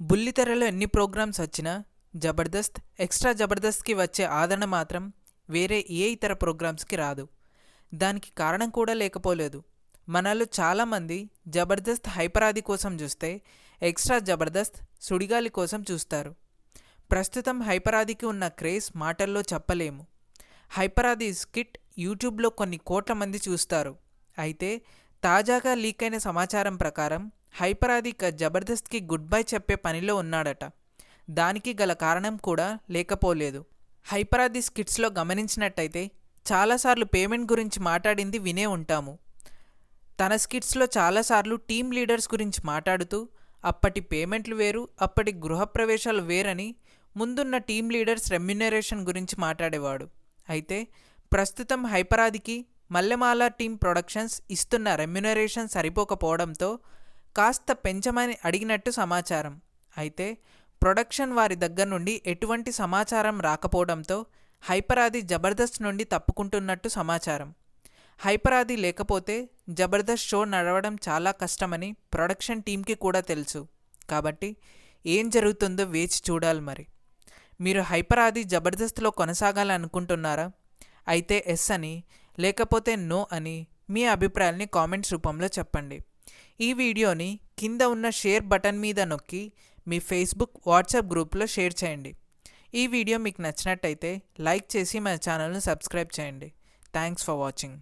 బుల్లితెరలో ఎన్ని ప్రోగ్రామ్స్ వచ్చినా జబర్దస్త్ ఎక్స్ట్రా జబర్దస్త్కి వచ్చే ఆదరణ మాత్రం వేరే ఏ ఇతర ప్రోగ్రామ్స్కి రాదు. దానికి కారణం కూడా లేకపోలేదు. మనలో చాలామంది జబర్దస్త్ హైపరాది కోసం చూస్తే ఎక్స్ట్రా జబర్దస్త్ సుడిగాలి కోసం చూస్తారు. ప్రస్తుతం హైపరాదికి ఉన్న క్రేజ్ మాటల్లో చెప్పలేము. హైపరాది స్కిట్ యూట్యూబ్లో కొన్ని కోట్ల మంది చూస్తారు. అయితే తాజాగా లీక్ అయిన సమాచారం ప్రకారం హైపరాది జబర్దస్త్కి గుడ్ బై చెప్పే పనిలో ఉన్నాడట. దానికి గల కారణం కూడా లేకపోలేదు. హైపరాది స్కిట్స్లో గమనించినట్టయితే చాలాసార్లు పేమెంట్ గురించి మాట్లాడింది వినే ఉంటాము. తన స్కిట్స్లో చాలాసార్లు టీమ్ లీడర్స్ గురించి మాట్లాడుతూ అప్పటి పేమెంట్లు వేరు అప్పటి గృహప్రవేశాలు వేరని ముందున్న టీమ్ లీడర్స్ రెమ్యునరేషన్ గురించి మాట్లాడేవాడు. అయితే ప్రస్తుతం హైపరాదికి మల్లెమాల టీమ్ ప్రొడక్షన్స్ ఇస్తున్న రెమ్యునరేషన్ సరిపోకపోవడంతో కాస్త పెంచమని అడిగినట్టు సమాచారం. అయితే ప్రొడక్షన్ వారి దగ్గర నుండి ఎటువంటి సమాచారం రాకపోవడంతో హైపరాది జబర్దస్త్ నుండి తప్పుకుంటున్నట్టు సమాచారం. హైపరాది లేకపోతే జబర్దస్త్ షో నడవడం చాలా కష్టమని ప్రొడక్షన్ టీంకి కూడా తెలుసు. కాబట్టి ఏం జరుగుతుందో వేచి చూడాలి మరి. మీరు హైపరాది జబర్దస్త్లో కొనసాగాలనుకుంటున్నారా? అయితే ఎస్ అని లేకపోతే నో అని మీ అభిప్రాయాల్ని కామెంట్స్ రూపంలో చెప్పండి. ఈ వీడియోని కింద ఉన్న షేర్ బటన్ మీద నొక్కి మీ ఫేస్బుక్ వాట్సాప్ గ్రూప్లో షేర్ చేయండి. ఈ వీడియో మీకు నచ్చినట్టయితే లైక్ చేసి మన ఛానల్ను సబ్స్క్రైబ్ చేయండి. Thanks for watching.